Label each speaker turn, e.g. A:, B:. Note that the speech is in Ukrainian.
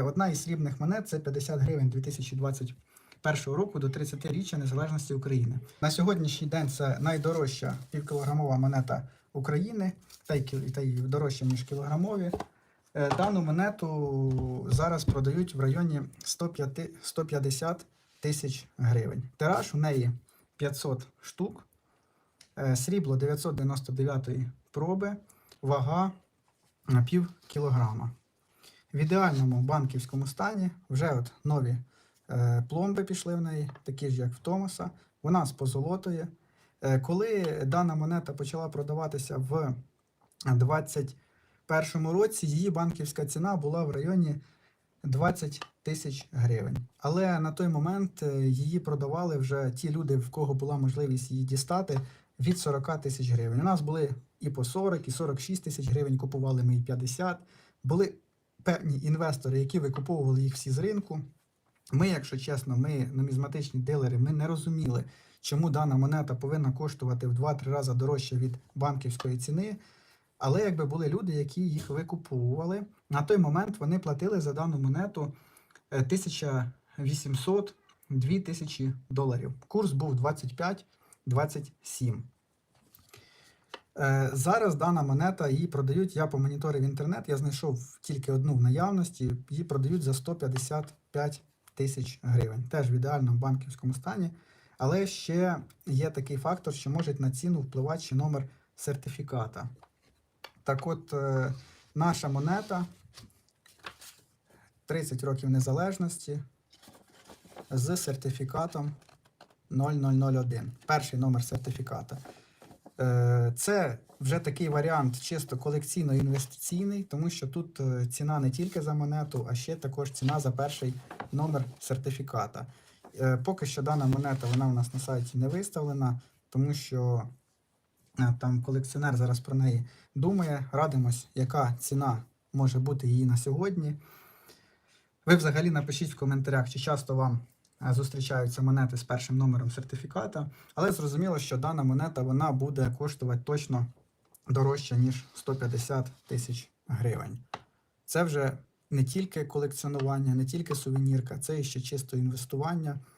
A: Е, Одна із срібних монет це 50 гривень 2021 року до 30-річчя незалежності України. На сьогоднішній день це найдорожча півкілограмова монета України, та й, та й дорожча, ніж кілограмові. Е, Дану монету зараз продають в районі 105, 150 тисяч гривень. Тираж у неї 500 штук, Е, срібло 999 проби, вага на пів кілограма. В ідеальному банківському стані вже от нові е, пломби пішли в неї, такі ж як в Томаса. Вона з позолотою. Е, коли дана монета почала продаватися в 2021 році, її банківська ціна була в районі 20 тисяч гривень. Але на той момент е, її продавали вже ті люди, в кого була можливість її дістати, від 40 тисяч гривень. У нас були і по 40, і 46 тисяч гривень, купували ми і 50. Були певні інвестори, які викуповували їх всі з ринку. Ми, якщо чесно, ми нумізматичні дилери, ми не розуміли, чому дана монета повинна коштувати в 2-3 рази дорожче від банківської ціни. Але якби були люди, які їх викуповували, на той момент вони платили за дану монету е, 1800-2000 доларів. Курс був 25-27. Е, Зараз дана монета її продають. Я помоніторив інтернет, я знайшов тільки одну в наявності. Її продають за 155 тисяч гривень. Теж в ідеальному банківському стані. Але ще є такий фактор, що може на ціну впливати ще номер сертифіката. Так от, е, наша монета 30 років незалежності з сертифікатом 0001. Перший номер сертифіката. Е, Це вже такий варіант чисто колекційно-інвестиційний, тому що тут е, ціна не тільки за монету, а ще також ціна за перший номер сертифіката. Е, Поки що дана монета вона у нас на сайті не виставлена, тому що там колекціонер зараз про неї думає. Радимось, яка ціна може бути її на сьогодні. Ви взагалі напишіть в коментарях, чи часто вам зустрічаються монети з першим номером сертифіката, але зрозуміло, що дана монета вона буде коштувати точно дорожче, ніж 150 тисяч гривень. Це вже не тільки колекціонування, не тільки сувенірка, це ще чисто інвестування.